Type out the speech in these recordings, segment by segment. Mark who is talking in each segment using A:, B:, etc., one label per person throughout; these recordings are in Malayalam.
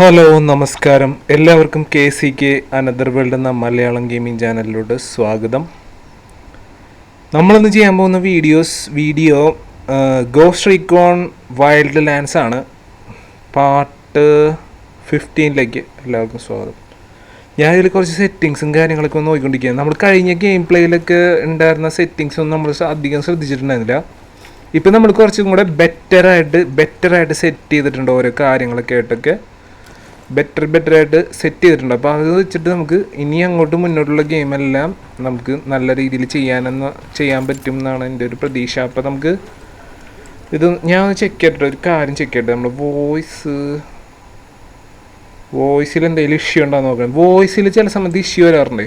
A: ഹലോ നമസ്കാരം. എല്ലാവർക്കും K C K another world എന്ന മലയാളം ഗെയിമിംഗ് ചാനലിലൂടെ സ്വാഗതം. നമ്മളിന്ന് ചെയ്യാൻ പോകുന്ന videos video Ghost Recon Wildlands ആണ്. പാർട്ട് ഫിഫ്റ്റീനിലേക്ക് എല്ലാവർക്കും സ്വാഗതം. ഞാൻ ഇതിൽ കുറച്ച് സെറ്റിങ്സും കാര്യങ്ങളൊക്കെ ഒന്ന് നോക്കിക്കൊണ്ടിരിക്കുകയാണ്. നമ്മൾ കഴിഞ്ഞ ഗെയിം പ്ലേയിലൊക്കെ ഉണ്ടായിരുന്ന സെറ്റിങ്സ് ഒന്നും നമ്മൾ അധികം ശ്രദ്ധിച്ചിട്ടുണ്ടായിരുന്നില്ല. ഇപ്പം നമ്മൾ കുറച്ചും കൂടെ ബെറ്ററായിട്ട് ബെറ്ററായിട്ട് സെറ്റ് ചെയ്തിട്ടുണ്ട് ഓരോ കാര്യങ്ങളൊക്കെ ആയിട്ടൊക്കെ. ബെറ്റർ ബെറ്റർ ആയിട്ട് സെറ്റ് ചെയ്തിട്ടുണ്ട്. അപ്പോൾ അത് വെച്ചിട്ട് നമുക്ക് ഇനി അങ്ങോട്ട് മുന്നോട്ടുള്ള ഗെയിമെല്ലാം നമുക്ക് നല്ല രീതിയിൽ ചെയ്യാനെന്ന് ചെയ്യാൻ പറ്റും എന്നാണ് എന്റെ ഒരു പ്രതീക്ഷ. അപ്പോൾ നമുക്ക് ഇത് ഞാൻ ചെക്ക് ചെയ്തിട്ട് ഒരു കാര്യം ചെക്ക് ചെയ്തിട്ട് നമ്മൾ വോയിസ് വോയിസിൽ എന്തെങ്കിലും ഇഷ്യൂ ഉണ്ടോ നോക്കണം. വോയിസിൽ ചില സമയത്ത് ഇഷ്യൂ വരാറുണ്ടേ.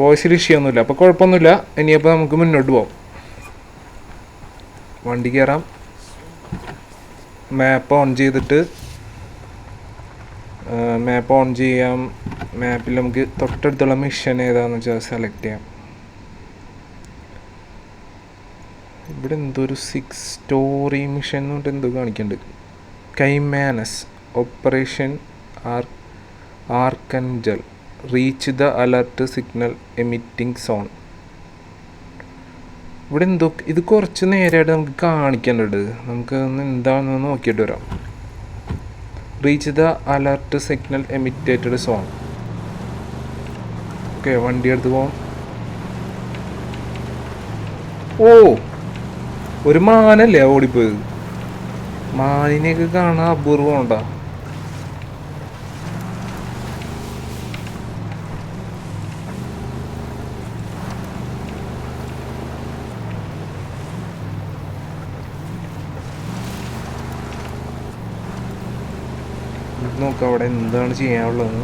A: വോയിസിൽ ഇഷ്യൂ ഒന്നുമില്ല. അപ്പോൾ കുഴപ്പമൊന്നുമില്ല. ഇനിയപ്പോൾ നമുക്ക് മുന്നോട്ട് പോകാം വണ്ടി കയറാം മാപ്പ് ഓൺ ചെയ്തിട്ട് മാപ്പ് ഓൺ ചെയ്യാം. മാപ്പിൽ നമുക്ക് തൊട്ടടുത്തുള്ള മിഷൻ ഏതാണെന്ന് വെച്ചാൽ സെലക്ട് ചെയ്യാം. ഇവിടെ എന്തൊരു സിക്സ് സ്റ്റോറി മിഷൻ എന്ന് പറഞ്ഞിട്ട് എന്തോ കാണിക്കുന്നുണ്ട് കൈമാനസ് operation R archangel reach the alert signal emitting zone ഇവിടെ എന്തോ ഇത് കുറച്ച് നേരമായിട്ട് നമുക്ക് കാണിക്കേണ്ടത്. നമുക്ക് ഒന്ന് എന്താണെന്ന് നോക്കിയിട്ട് വരാം. Reach the alert signal emitted zone okay വണ്ടി എടുത്ത് പോവാം. ഓ ഒരു മാനല്ലേ ഓടിപ്പോയത്? മാനിനെയൊക്കെ കാണാൻ അപൂർവം ഉണ്ടാ? നോക്കാം അവിടെ എന്താണ് ചെയ്യാനുള്ളത്?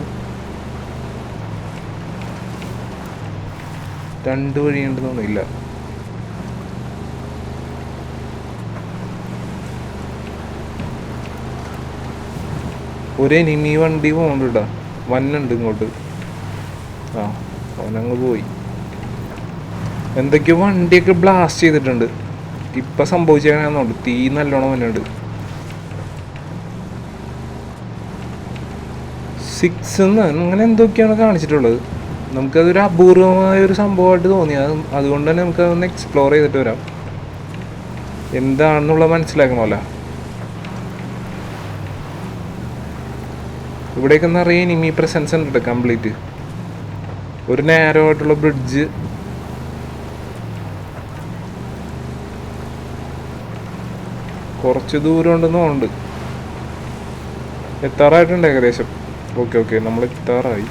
A: രണ്ട് വഴിയുണ്ട് തോന്നില്ല ഒരു എനിമി വണ്ടി പോകണ്ട വന്നുണ്ട് ഇങ്ങോട്ട്. ആ അവനങ്ങ് പോയി. എന്തൊക്കെയോ വണ്ടിയൊക്കെ ബ്ലാസ്റ്റ് ചെയ്തിട്ടുണ്ട്. ഇപ്പൊ സംഭവിച്ചു തീ നല്ലോണം വന്നുണ്ട് സിക്സ് എന്ന് അങ്ങനെ എന്തൊക്കെയാണ് കാണിച്ചിട്ടുള്ളത്? നമുക്കതൊരു അപൂർവമായ ഒരു സംഭവമായിട്ട് തോന്നി. അത് അതുകൊണ്ട് തന്നെ നമുക്ക് അതൊന്ന് എക്സ്പ്ലോർ ചെയ്തിട്ട് വരാം. എന്താണെന്നുള്ളത് മനസ്സിലാക്കണമല്ല ഇവിടേക്ക് നിറയെ എനിമി പ്രസൻസ് ഉണ്ട് കംപ്ലീറ്റ് ഒരു നേരോ ആയിട്ടുള്ള ബ്രിഡ്ജ് കുറച്ച് ദൂരം ഉണ്ടെന്ന് തോന്നുന്നുണ്ട്. എത്താറായിട്ടുണ്ട് ഏകദേശം. ഓക്കെ ഓക്കെ നമ്മൾ എത്താറായി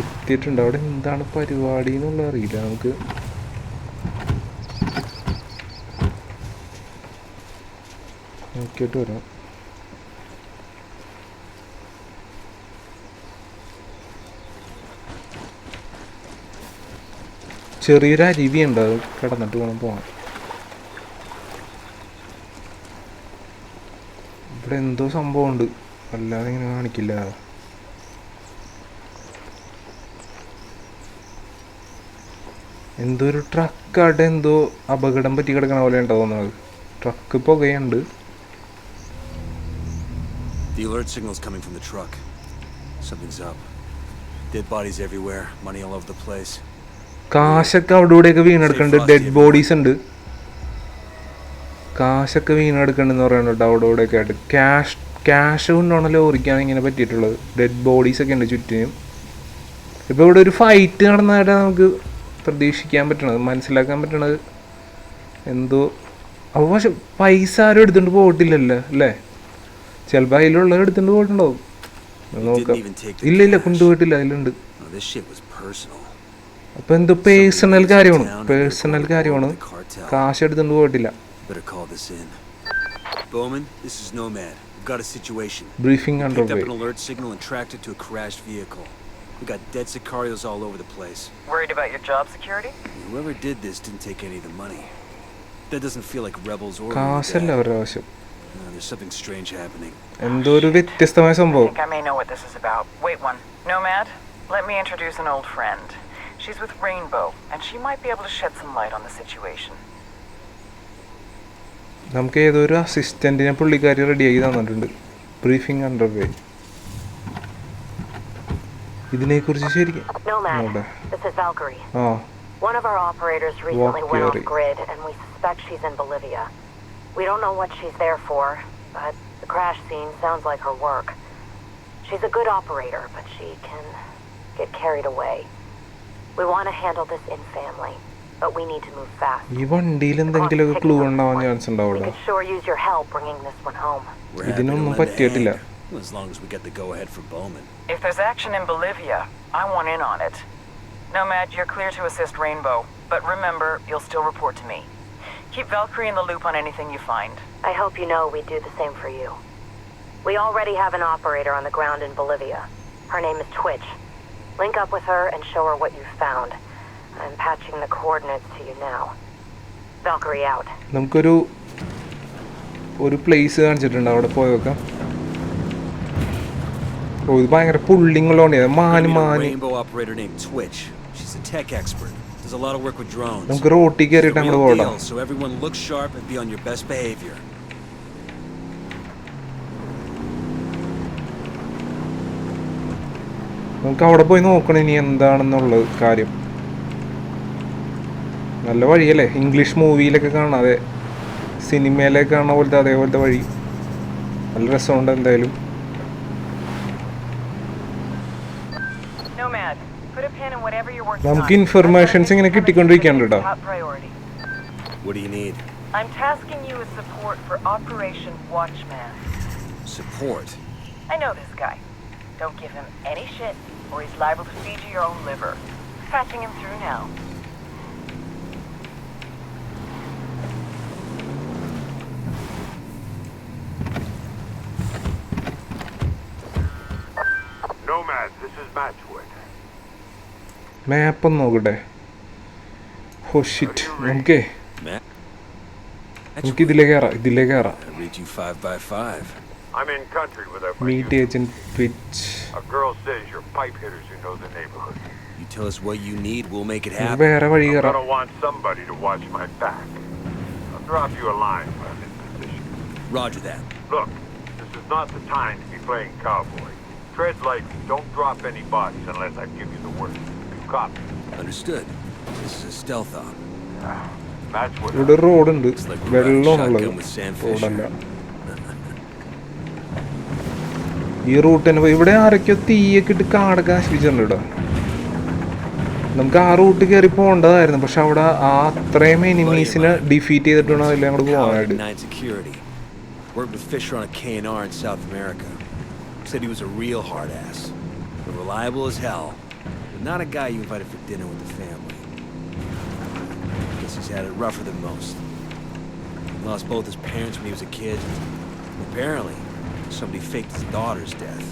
A: എത്തിയിട്ടുണ്ട്. അവിടെ എന്താണ് പരിപാടി എന്നുള്ള അറിയില്ല. നമുക്ക് നോക്കിയിട്ട് വരാം. ചെറിയൊരു അരുവിയുണ്ട് അത് കിടന്നിട്ട് വേണം പോകാൻ. ഇവിടെ എന്തോ സംഭവമുണ്ട്. അല്ലാതെ ഇങ്ങനെ കാണിക്കില്ല. എന്തോ ഒരു ട്രക്കായിട്ട് എന്തോ അപകടം പറ്റി കിടക്കണ പോലെ ഉണ്ടോ തോന്നുന്നത് ട്രക്ക് പുകയുണ്ട്.
B: The alert signal's coming from the truck. Something's up. Dead bodies everywhere, money all over the place.
A: കാശൊക്കെ അവിടെ ഇവിടെയൊക്കെ വീണെടുക്കുന്നുണ്ട് ഡെഡ് ബോഡീസ് ഉണ്ട്. കാശൊക്കെ വീണെടുക്കുന്നുണ്ടെന്ന് പറയുന്നുണ്ട് അവിടെ ഇവിടെയൊക്കെ ആയിട്ട്. ക്യാഷ് ക്യാഷ് കൊണ്ടാണ് ലോറിക്കാണ് ഇങ്ങനെ പറ്റിയിട്ടുള്ളത്. ഡെഡ് ബോഡീസ് ഒക്കെ ഉണ്ട് ചുറ്റിനും. ഇപ്പോൾ ഇവിടെ ഒരു ഫൈറ്റ് നടന്നതായിട്ട് നമുക്ക് പ്രതീക്ഷിക്കാൻ പറ്റണത് മനസ്സിലാക്കാൻ പറ്റണത് എന്തോ. അപ്പോൾ പക്ഷെ പൈസ ആരും എടുത്തുകൊണ്ട് പോയിട്ടില്ലല്ലോ അല്ലേ? ചിലപ്പോൾ അതിലുള്ളത് എടുത്തുകൊണ്ട് പോയിട്ടുണ്ടാവും. ഇല്ല ഇല്ല കൊണ്ടുപോയിട്ടില്ല അതിലുണ്ട്. അപ്പൊ എന്തോ പേഴ്സണൽ കാര്യമാണ്. പേഴ്സണൽ കാര്യമാണ്. കാശ് എടുത്തുകൊണ്ട് പോയിട്ടില്ല. ബ്രീഫിംഗ്
B: കണ്ടോ We got dead Sicarios all over the place.
C: Worried about your job security?
B: Whoever did this didn't take any of the money. That doesn't feel like rebels or
A: കാശല്ല. അവരുടെ ആവശ്യം
B: No, there's something strange happening.
A: എന്തോ ഒരു വ്യത്യസ്തമായ
C: I
A: സംഭവം
C: think I may know what this is about. Wait one. Nomad, let me introduce an old friend. She's with Rainbow, and she might be able to shed some light on the situation.
A: നമുക്ക് ഏതോ ഒരു അസിസ്റ്റന്റിനെ പുള്ളിക്കാരി റെഡിയാക്കി തന്നിട്ടുണ്ട് ബ്രീഫിംഗ് അണ്ടർ വേ ഇതിനെക്കുറിച്ച് ശരിക്കും
D: Nomad,
A: നോടെ
D: this is Valkyrie.
A: ആ
D: One of our operators recently went off
A: Valkyrie.
D: grid, and we suspect she's in Bolivia. We don't know what she's there for, but the crash scene sounds like her work. She's a good operator, but she can get carried away. We want to handle this in family, but we need to move fast.
A: ഈ വണ്ടിയിൽ എന്തെങ്കിലുമൊക്കെ ക്ലൂ ഉണ്ടാവാൻ ചാൻസ്
D: We
A: ഉണ്ടാവില്ല
D: could sure use your help bringing this one home.
B: We're happy to
A: ഇതിനൊന്നും
B: lend a
A: പറ്റിയിട്ടില്ല
B: hand, As long as we get the go-ahead for Bowman.
C: If there's action in Bolivia, I want in on it. Nomad, you're clear to assist Rainbow, but remember, you'll still report to me. Keep Valkyrie in the loop on anything you find.
D: I hope you know we do the same for you. We already have an operator on the ground in Bolivia. Her name is Twitch. Link up with her and show her what you've found. I'm patching the coordinates to you now. Valkyrie out.
A: നമുക്കൊരു ഒരു പ്ലേസ് കാണിച്ചിട്ടുണ്ട് അവിടെ പോയി നോക്കാം ബ്രോ ഇത് ഭയങ്കര പുള്ളിങ് നമുക്ക്
B: റോട്ടി
A: കയറിയിട്ട്
B: നമ്മൾ ഓടാം
A: നമുക്ക് അവിടെ പോയി നോക്കണം ഇനി എന്താണെന്നുള്ളത് കാര്യം. നല്ല വഴിയല്ലേ? ഇംഗ്ലീഷ് മൂവിയിലൊക്കെ കാണാതെ സിനിമയിലൊക്കെ കാണുന്ന പോലത്തെ അതേപോലത്തെ വഴി. നല്ല രസമുണ്ട് എന്തായാലും. നമുക്ക്
C: on.
A: informations ഇങ്ങനെ കിട്ടിക്കൊണ്ടിരിക്കുകയാണ് കേട്ടോ.
C: Top priority.
B: What do you need?
C: I'm tasking you with support for Operation Watchman.
B: Support.
C: I know this guy. Don't give him any shit, or he's liable to feed you your own liver. Patching him through now.
E: Nomad, this is Matchwood.
A: മാപ്പ് ഒന്ന് നോക്കട്ടെ ഓ ഷിറ്റ് നമുക്കേ
B: Matt?
A: നമുക്ക് ഇതിലേക്ക് കയറാം ഇതിലേക്ക് കയറാം
B: I read you five by five.
E: I'm in country without my
A: meet
E: unit.
A: Agent twitch
E: A girl says you're pipe hitters who know the neighborhood.
B: You tell us what you need, we'll make it
A: നമുക്ക്
B: happen.
A: വേറെ വഴി
E: I'm
A: കയറാം
E: gonna want somebody to watch my back. I'll drop you a line when I'm in position.
B: Roger that.
E: Look, this is not the time to be playing cowboy. Tread lightly. Don't drop any bodies unless I give you the word. Copy?
B: Understood. This is a stealth op.
A: ഇവിടെ റോഡുണ്ട്
B: വെള്ളമുള്ളത്.
A: റോഡല്ല ഈ റൂട്ടിന് പോയി ഇവിടെ ആരൊക്കെയോ തീയൊക്കെ ഇട്ട് കാടൊക്കെ നശിപ്പിച്ചിട്ടുണ്ട് ഇവിടെ നമുക്ക് ആ റൂട്ട് കയറി പോകേണ്ടതായിരുന്നു പക്ഷെ അവിടെ ആ അത്രയും എനിമീസിനെ ഡിഫീറ്റ് ചെയ്തിട്ടാണ് അതെല്ലാം അതിൽ അങ്ങോട്ട് പോകാനായിട്ട്
B: in Nine Security. Worked with Fisher on a K&R in South America. Said he was a real hard ass. But reliable as hell. But not a guy you invited for dinner with the family. Guess he's had it rougher than most. Lost both his parents when he was a kid. Apparently, somebody faked his daughter's death.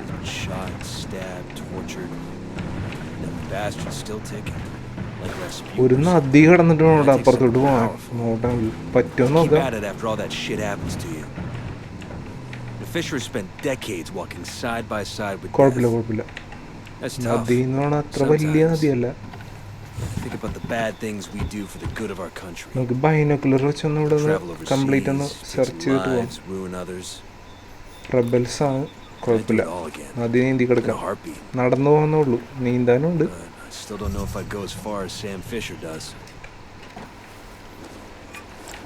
B: He's been shot, stabbed, tortured. And that bastard's still ticking. Like
A: ഒരു
B: Rasputin.
A: നദി കടന്നിട്ട് വേണം ഇവിടെ അപ്പുറത്തോട്ട് പോകാൻ നോക്കാൻ പറ്റുമോ
B: Keep
A: നോക്കാം
B: at it after all that shit happens to you. The Fishers spent decades walking side by side with
A: കുഴപ്പമില്ല
B: death.
A: കുഴപ്പമില്ല
B: That's tough.
A: നമുക്ക് ബൈനോക്കുലർ
B: വെച്ച്
A: ഒന്ന് ഇവിടെ കംപ്ലീറ്റ് ഒന്ന് സെർച്ച് ചെയ്തിട്ട് പോകും റബൽസ് ആണ് കുഴപ്പമില്ല. ആദ്യം നീന്തി കിടക്കാം. നടന്നു
B: പോകുന്നേ ഉള്ളൂ. നീന്താനുണ്ട്.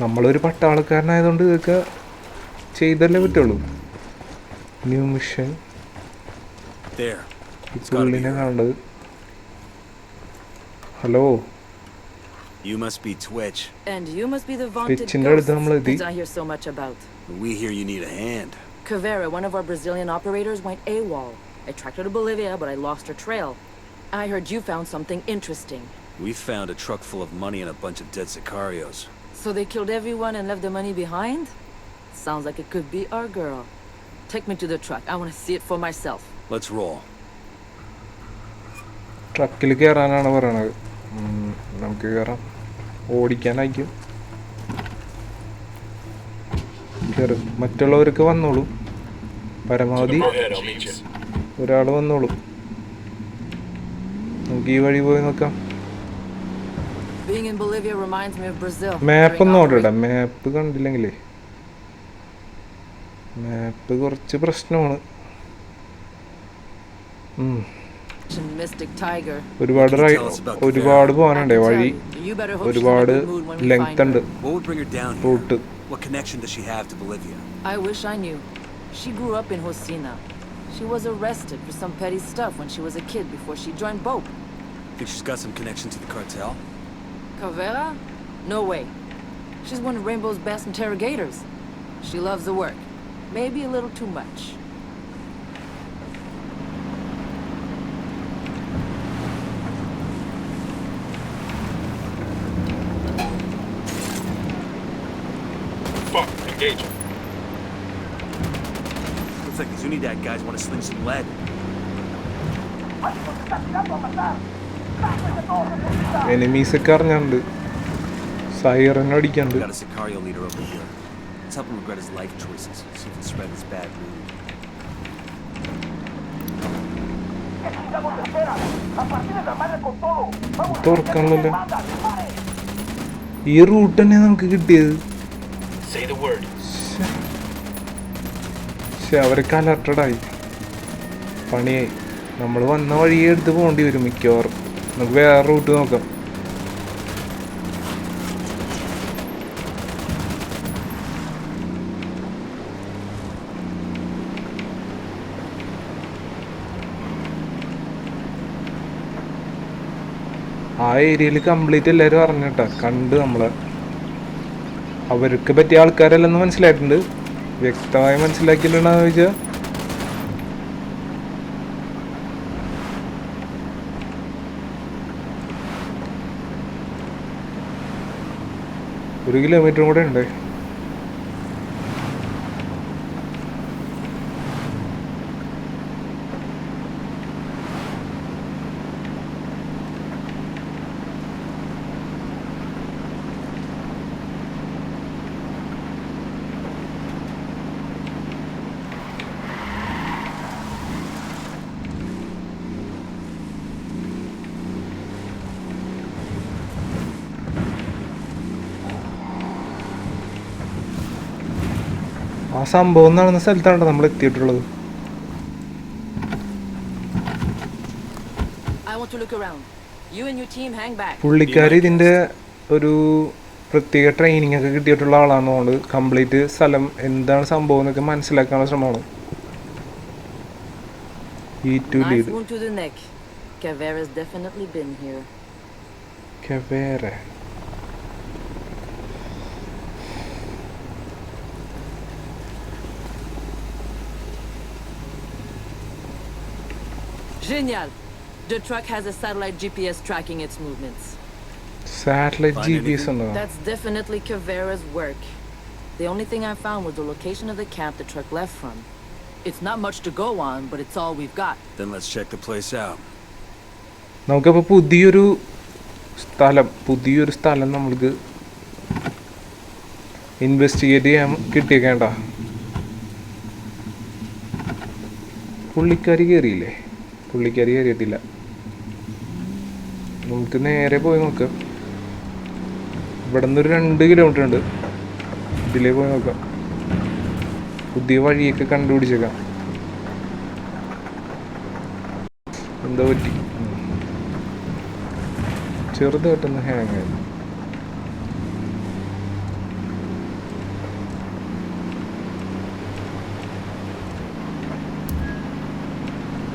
A: നമ്മളൊരു പട്ടാളക്കാരനായതുകൊണ്ട് ഇതൊക്കെ ചെയ്തല്ലേ പറ്റുള്ളൂ. ന്യൂ മിഷൻ ഈ
B: It's gotta be
A: പുള്ളിനെ
B: her.
A: കാണേണ്ടത് hello
B: You must be Twitch.
F: And you must be the vaunted
A: Pitching അടുത്ത്
F: ghosts
A: നമ്മളെത്തി.
F: that I hear so much about.
B: We hear you need a hand.
F: Cavera, one of our Brazilian operators, went AWOL. I tracked her to Bolivia, but I lost her trail. I heard you found something interesting.
B: We found a truck full of money and a bunch of dead sicarios.
F: So they killed everyone and left the money behind? Sounds like it could be our girl. Take me to the truck. I want to see it for myself.
B: Let's roll.
A: ട്രക്കിൽ കയറാനാണ് പറയണത്. നമുക്ക് കയറാം. ഓടിക്കാനായിരിക്കും. കയറി മറ്റുള്ളവർക്ക് വന്നോളൂ. പരമാവധി ഒരാൾ വന്നോളൂ. നമുക്ക് ഈ വഴി പോയി നോക്കാം. മാപ്പ് ഒന്ന് മാപ്പ് കണ്ടില്ലെങ്കിലേ. മാപ്പ് കുറച്ച് പ്രശ്നമാണ്. ഒരുപാട്
B: Can you
A: rye
B: tell us about
A: ഒരുപാട്
F: I
A: പോകാനുണ്ടേ
F: can
A: വഴി
F: tell you. You better hope she's in a
A: ഒരുപാട്
F: good mood when we
A: length
F: find
A: ഉണ്ട്
F: her.
B: What would bring her down here?
A: Route
B: What connection does she have to Bolivia?
F: I wish I knew. She grew up in Hosina. She was arrested for some petty stuff when she was a kid before she joined BOPE.
B: Think she's got some connection to the cartel?
F: Cavera? No way. She's one of Rainbow's best interrogators. She loves the work. Maybe a little too much.
B: Like these Unidad guys want to sling some lead.
A: Enemies ഒക്കെ അറിഞ്ഞുണ്ട് സൈറൻ അടിക്കണ്ട്
B: We got a Sicario leader over here. Let's help him regret his life choices. See if he can spread his bad mood.
A: തുറക്കണല്ലോ ഈ റൂട്ട് തന്നെ നമുക്ക് കിട്ടിയത് ശ്ശെ. ശ്ശെ, അവരൊക്കെ അലർട്ടഡായി. പണിയായി നമ്മൾ വന്ന വഴിയെ എടുത്ത് പോകേണ്ടി വരും മിക്കവാറും. നമുക്ക് വേറെ റൂട്ട് നോക്കാം. ആ ഏരിയയിൽ കംപ്ലീറ്റ് എല്ലാവരും അറിഞ്ഞിട്ടാ കണ്ട് നമ്മളെ. അവർക്ക് പറ്റിയ ആൾക്കാരല്ലെന്ന് മനസ്സിലായിട്ടുണ്ട്. വ്യക്തമായി മനസ്സിലാക്കിയിട്ടുണ്ടെന്ന് ചോദിച്ചാൽ ഒരു കിലോമീറ്ററും കൂടെ ഉണ്ട്. ആ സംഭവം നടന്ന സ്ഥലത്താണ് നമ്മൾ എത്തിയിട്ടുള്ളത്. പുള്ളിക്കാർ ഇതിന്റെ ഒരു പ്രത്യേക ട്രെയിനിങ് ഒക്കെ കിട്ടിയിട്ടുള്ള ആളാണെന്നുകൊണ്ട് കംപ്ലീറ്റ് സ്ഥലം എന്താണ് സംഭവം എന്നൊക്കെ മനസ്സിലാക്കാനുള്ള ശ്രമമാണ്. ഈ two
F: lead to the neck. Cavera's definitely been here.
A: വേറെ
F: Genial. The truck has a satellite GPS tracking its movements.
A: Satellite GPS
B: Find
A: P ഉണ്ടോ
F: That's definitely Cavera's work. The only thing I found was the location of the camp the truck left from. It's not much to go on, but it's all we've got.
B: Then let's check the place out.
A: നമുക്കപ്പോൾ പുതിയൊരു സ്ഥലം പുതിയൊരു സ്ഥലം നമ്മൾക്ക് ഇൻവെസ്റ്റിഗേറ്റ് ചെയ്യാൻ കിട്ടിയേക്കേണ്ട പുള്ളിക്കാരി കയറിയില്ലേ പുള്ളിക്കാരി കയറിയിട്ടില്ല നമുക്ക് നേരെ പോയി നോക്കാം. ഇവിടെ നിന്നൊരു രണ്ട് കിലോമീറ്റർ ഉണ്ട്. ഇതിലേ പോയി നോക്കാം. പുതിയ വഴിയൊക്കെ കണ്ടുപിടിച്ചേക്കാം. എന്താ പറ്റി. ചെറുതായിട്ടൊന്ന് ഹാങ് ആയി.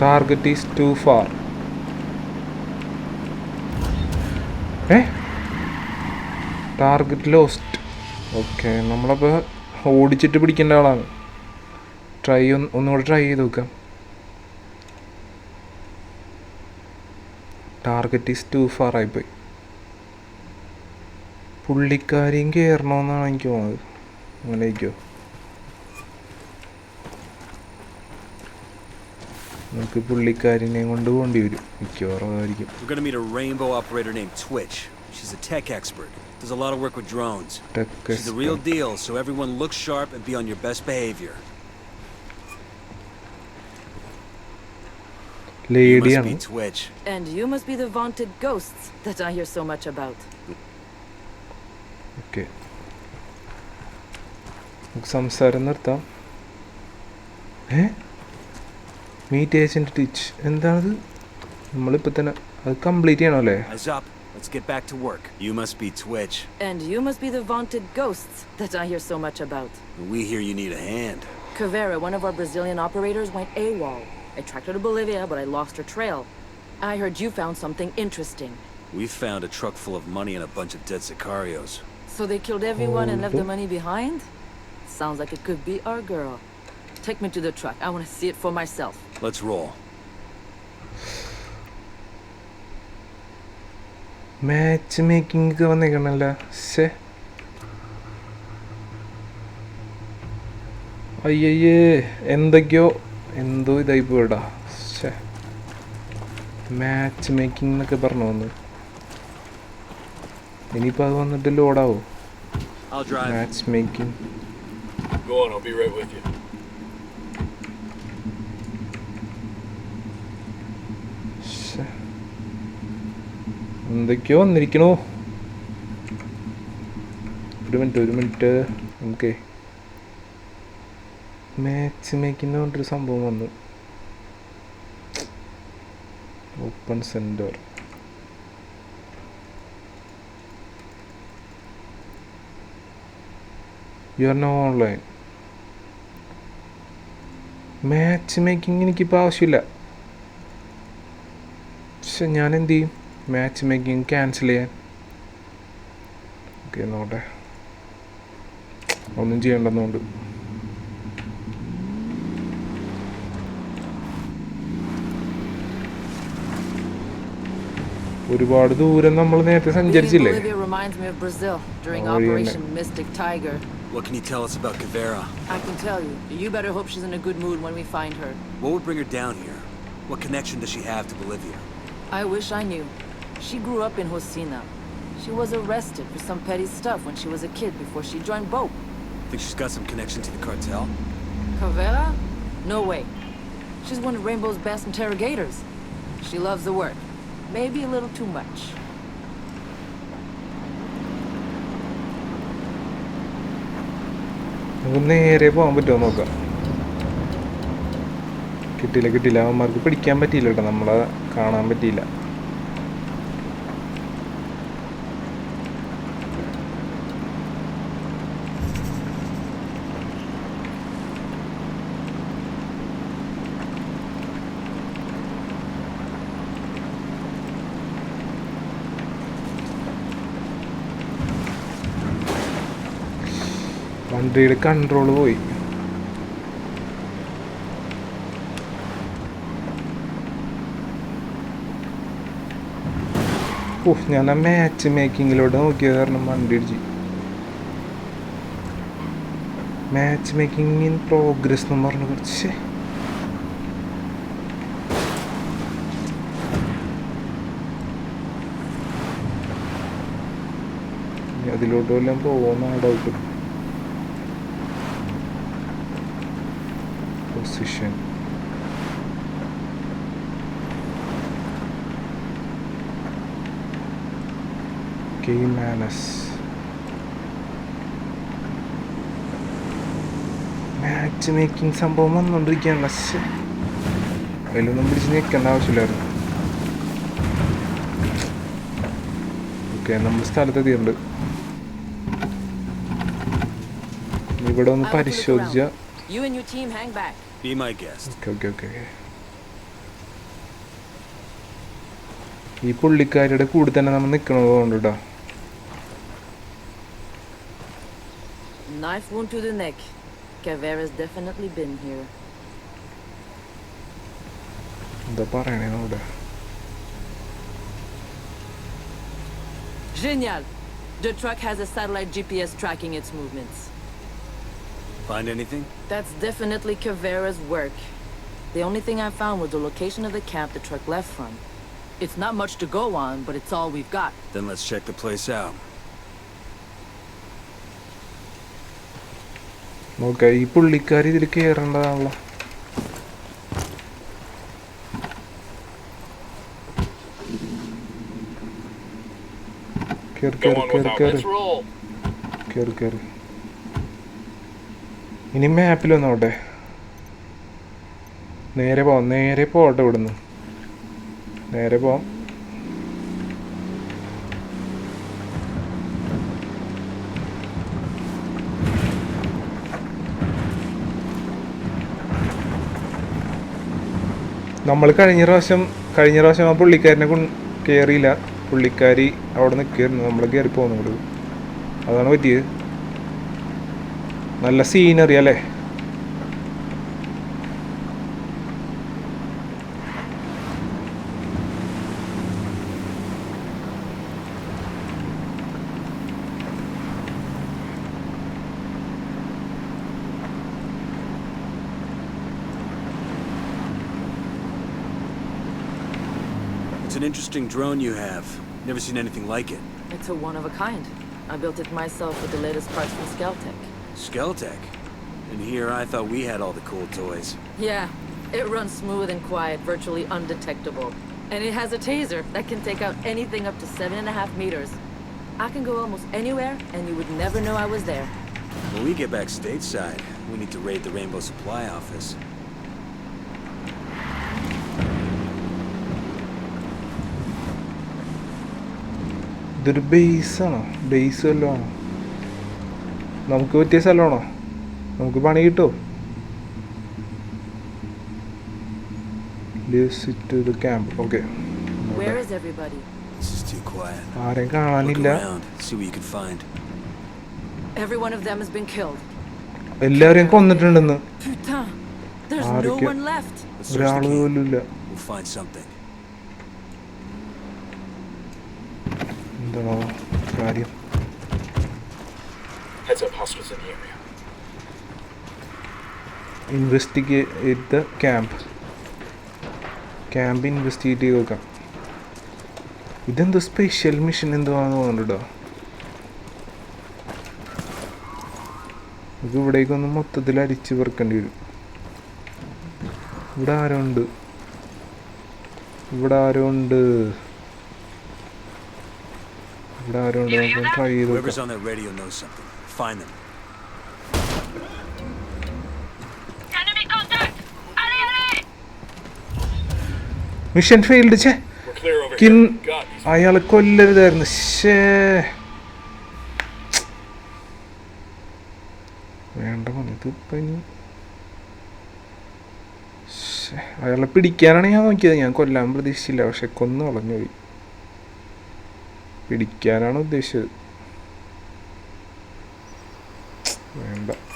A: ടാർഗറ്റ് ഈസ് ടു ഫാർ ഏ? ടാർഗറ്റ് ലോസ്റ്റ് ഓക്കെ നമ്മളപ്പോൾ ഓടിച്ചിട്ട് പിടിക്കേണ്ട ആളാണ്. ട്രൈ ഒന്ന് ഒന്നുകൂടെ ട്രൈ ചെയ്ത് നോക്കാം. ടാർഗറ്റ് ഈസ് ടു ഫാർ ആയിപ്പോയി. പുള്ളിക്കാരിയും കയറണമെന്നാണ് എനിക്ക് തോന്നുന്നത്. അങ്ങനെ നമുക്ക് പുള്ളിക്കാരിനെയും കൊണ്ട് പോകേണ്ടി വരും മിക്കവാറും അതായിരിക്കും
B: We're gonna meet a rainbow operator named Twitch. She's a tech expert. Does a lot of work with drones.
A: Tech
B: She's the real
A: expert.
B: deal, so everyone look sharp and be on your best behavior. You must
A: ലേഡിയാണ്
B: be Twitch.
F: And you must be the vaunted ghosts that I hear so much about.
A: Okay നമുക്ക് സംസാരം നിർത്താം ഏ മീറ്റ് ഏജൻറ്റ് ടീച്ച് എന്താണത് നമ്മളിപ്പോൾ തന്നെ അത് കംപ്ലീറ്റ് ചെയ്യണം അല്ലേ
B: Eyes up. Let's get back to work. You must be Twitch.
F: And you must be the vaunted ghosts that I hear so much about.
B: We hear you need a hand.
F: Cavera, one of our Brazilian operators, went AWOL. I tracked her to Bolivia, but I lost her trail. I heard you found something interesting.
B: We found a truck full of money and a bunch of dead Sicarios.
F: So they killed everyone and left the
A: Okay.
F: money behind? Sounds like it could be our girl. Take me to the truck. I want to see it for myself.
B: Let's roll.
A: Match making ഒക്കെ വന്നേക്കണല്ല ശേ അയ്യയ്യേ എന്തൊക്കെയോ എന്തോ ഇതായി പോയിടാ ശേ മാച്ച് മേക്കിംഗ് എന്നൊക്കെ പറഞ്ഞു വന്ന് ഇനിയിപ്പോൾ അത് വന്നിട്ട് ലോഡാവോ
B: I'll drive.
A: Match making
E: Go on, I'll be right with you.
A: എന്തൊക്കെയോ വന്നിരിക്കണോ. ഒരു മിനിറ്റ് ഒരു മിനിറ്റ് നമുക്ക് മാച്ച് മേക്കിംഗ് പറഞ്ഞിട്ടൊരു സംഭവം വന്നു. Open centre you are no online match making എനിക്കിപ്പോൾ ആവശ്യമില്ല. പക്ഷെ ഞാൻ എന്ത് ചെയ്യും? മാച്ച് മേക്കിംഗ് ക്യാൻസൽ ചെയ്യാൻ ഓക്കെ നോട്ടെ ഒന്നും ചെയ്യണ്ടെന്നുണ്ട് ഒരുപാട് ദൂരം നമ്മൾ നേരത്തെ സഞ്ചരിച്ചില്ലേ
F: Bolivia reminds me of Brazil during
A: Oh, yeah,
F: Operation Mystic Tiger.
B: What can you tell us about Cavera?
F: I can tell you, you better hope she's in a good mood when we find her.
B: What would bring her down here? What connection does she have to Bolivia?
F: I wish I knew. She grew up in Hosina. She was arrested for some petty stuff when she was a kid before she joined BOPE.
B: Think she's got some connection to the cartel?
F: Cavera? No way. She's one of Rainbow's best interrogators. She loves the work. Maybe a little too much.
A: നമുക്ക് നേരെ പോകാൻ പറ്റുമോ നോക്കാം കിട്ടിയില്ല കിട്ടിയില്ല അവന്മാർക്ക് പിടിക്കാൻ പറ്റിയില്ല കേട്ടോ നമ്മളെ കാണാൻ പറ്റിയില്ല വണ്ടിയുടെ കൺട്രോൾ പോയി. ഓഹ് ഞാൻ ആ മാച്ച് മേക്കിങ്ങിലൂടെ നോക്കിയത് കാരണം വണ്ടി ഇടിച്ച്. മാച്ച് മേക്കിംഗ് ഇൻ പ്രോഗ്രസ് എന്ന് പറഞ്ഞു കുറച്ച്. അതിലോട്ട് വല്ലതും പോകുമെന്നാണ് ഡൗട്ട് പൊസിഷൻ മാനസ് മാച്ച് മേക്കിംഗ് സംഭവം വന്നുകൊണ്ടിരിക്കുകയാണ് പക്ഷേ അതിലൊന്നും പിടിച്ച് നിൽക്കേണ്ട ആവശ്യമില്ലായിരുന്നു. ഓക്കെ നമ്മൾ സ്ഥലത്തെത്തിയിട്ടുണ്ട്. ഇവിടെ ഒന്ന് പരിശോധിച്ച
F: around. You and your team hang back.
B: Be my guest.
A: Okay okay okay ഈ പുള്ളിക്കാരിയുടെ കൂടെ തന്നെ നമ്മൾ നിൽക്കണത് കൊണ്ട് കേട്ടോ
F: Knife wound to the neck. Cavera's definitely been here.
A: എന്താ പറയണേ നമ്മുടെ
F: Genial! The truck has a satellite GPS tracking its movements.
B: Find anything?
F: That's definitely Cavera's work. The only thing I found was the location of the camp the truck left from. It's not much to go on, but it's all we've got.
B: Then let's check the place out.
A: നോക്കാം ഈ പുള്ളിക്കാരി ഇതിൽ കയറേണ്ടതാണല്ലോ കയറി
E: Go
A: കയറി
E: on
A: കയറി
E: without.
A: കയറി
E: Let's roll.
A: കയറി കയറി ഇനി മാപ്പിൽ വന്നോട്ടെ. നേരെ പോവാം. നേരെ പോവട്ടെ ഇവിടുന്ന്. നേരെ പോവാം. നമ്മൾ കഴിഞ്ഞ പ്രാവശ്യം കഴിഞ്ഞ പ്രാവശ്യം ആ പുള്ളിക്കാരനെ കൊണ്ട് കയറിയില്ല പുള്ളിക്കാരി അവിടെ നിൽക്കുകയായിരുന്നു. നമ്മൾ കയറി പോകുന്നു അതാണ് പറ്റിയത്. നല്ല സീനറി അല്ലേ
B: It's an interesting drone you have. Never seen anything like it.
F: It's a one of a kind. I built it myself with the latest parts from Skeltec.
B: Skeltec. And here I thought we had all the cool toys.
F: Yeah, it runs smooth and quiet, virtually undetectable. And it has a taser that can take out anything up to seven and a half meters. I can go almost anywhere, and you would never know I was there.
B: When we get back stateside, we need to raid the Rainbow Supply office.
A: ഇതൊരു ബേസ് ആണോ ബേസ് വല്ലതും ആണോ നമുക്ക് പറ്റിയ സ്ഥലമാണോ നമുക്ക് പണി കിട്ടുമോ? ക്യാമ്പ് ഓക്കെ ആരെയും കാണാനില്ല. എല്ലാവരെയും കൊന്നിട്ടുണ്ടെന്ന്. ഒരാൾ പോലും എന്താണോ കാര്യം?
G: Heads was in the area.
A: Investigate the camp camp investigate ചെയ്ത് നോക്കാം ഇതെന്തോ സ്പെഷ്യൽ മിഷൻ എന്തോ ആണെന്ന് തോന്നുന്നുണ്ടോ നമുക്ക് ഇവിടേക്കൊന്ന് മൊത്തത്തിൽ അരിച്ചു പെറുക്കേണ്ടി വരും. ഇവിടെ ആരോ ഉണ്ട് ഇവിടെ ആരോ ഉണ്ട് ഇവിടെ ആരോ ഉണ്ട് നമുക്ക് ട്രൈ ചെയ്ത് നോക്കാം.
B: Find them.
A: മിഷൻ ഫെയിൽഡ് ചേ
G: We're clear over
A: കിൻ
G: here. God, these
A: കൊല്ലരുതായിരുന്നു. ശേ വേണ്ട ഇതിപ്പോ ഇനി. അയാളെ പിടിക്കാനാണ് ഞാൻ നോക്കിയത്. ഞാൻ കൊല്ലാൻ പ്രതീക്ഷിച്ചില്ല പക്ഷെ കൊന്നു കളഞ്ഞു പിടിക്കാനാണ് ഉദ്ദേശിച്ചത്. But.